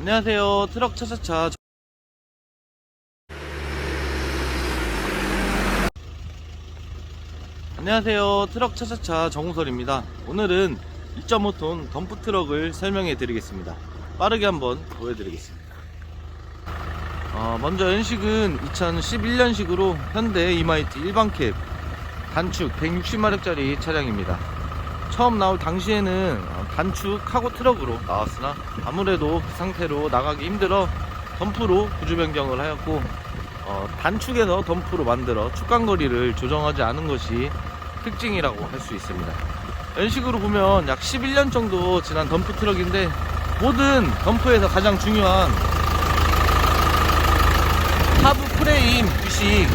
안녕하세요. 트럭 차차차. 안녕하세요. 트럭 차차차 정우설입니다. 오늘은 2.5톤 덤프 트럭을 설명해 드리겠습니다. 빠르게 한번 보여드리겠습니다. 어, 먼저 연식은 2011년식으로 현대 이마이트 일반 캡 단축 160마력짜리 차량입니다. 처음 나올 당시에는 어, 단축 카고 트럭으로 나왔으나 아무래도 그 상태로 나가기 힘들어 덤프로 구조 변경을 하였고 어, 단축에서 덤프로 만들어 축간거리를 조정하지 않은 것이 특징이라고 할 수 있습니다. 연식으로 보면 약 11년 정도 지난 덤프 트럭인데 모든 덤프에서 가장 중요한 하부 프레임 부식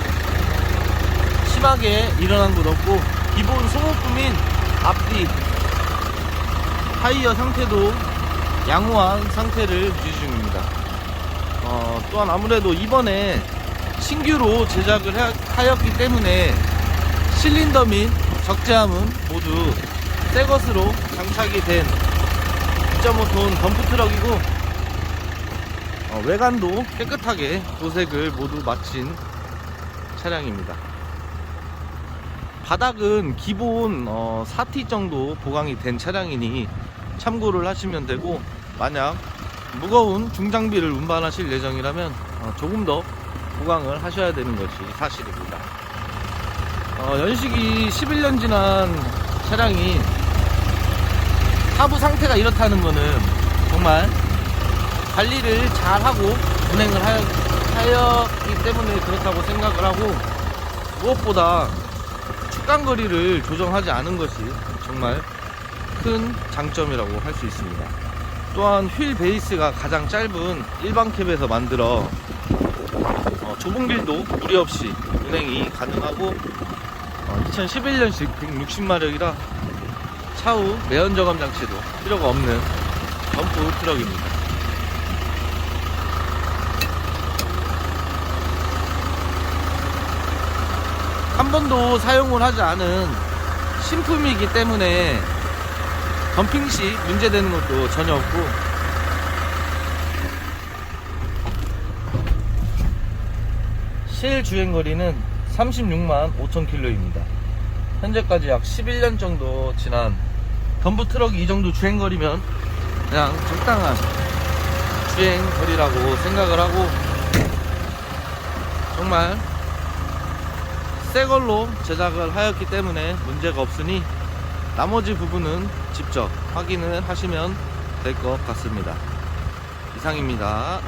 심하게 일어난 것 없고 기본 소모품인 앞뒤 타이어 상태도 양호한 상태를 유지 중입니다. 어, 또한 아무래도 이번에 신규로 제작을 하- 하였기 때문에 실린더 및 적재함은 모두 새 것으로 장착이 된 2.5톤 덤프 트럭이고 어, 외관도 깨끗하게 도색을 모두 마친 차량입니다. 바닥은 기본 어, 4T 정도 보강이 된 차량이니 참고를 하시면 되고 만약 무거운 중장비를 운반하실 예정이라면 어, 조금 더 보강을 하셔야 되는 것이 사실입니다. 어, 연식이 11년 지난 차량이 하부 상태가 이렇다는 것은 정말 관리를 잘 하고 운행을 하였, 하였기 때문에 그렇다고 생각을 하고 무엇보다 축간거리를 조정하지 않은 것이 정말 큰 장점이라고 할 수 있습니다. 또한 휠 베이스가 가장 짧은 일반 캡에서 만들어 어, 좁은 길도 무리 없이 운행이 가능하고 2011년식 160마력이라 차후 매연 저감 장치도 필요가 없는 덤프 트럭입니다. 한 번도 사용을 하지 않은 신품이기 때문에 덤핑 시 문제되는 것도 전혀 없고 실 주행 거리는 36만 5천 킬로입니다. 현재까지 약 11년 정도 지난 덤프 트럭이 이 정도 주행 거리면 그냥 적당한 주행 거리라고 생각을 하고 정말 새 걸로 제작을 하였기 때문에 문제가 없으니 나머지 부분은 직접 확인을 하시면 될 것 같습니다. 이상입니다.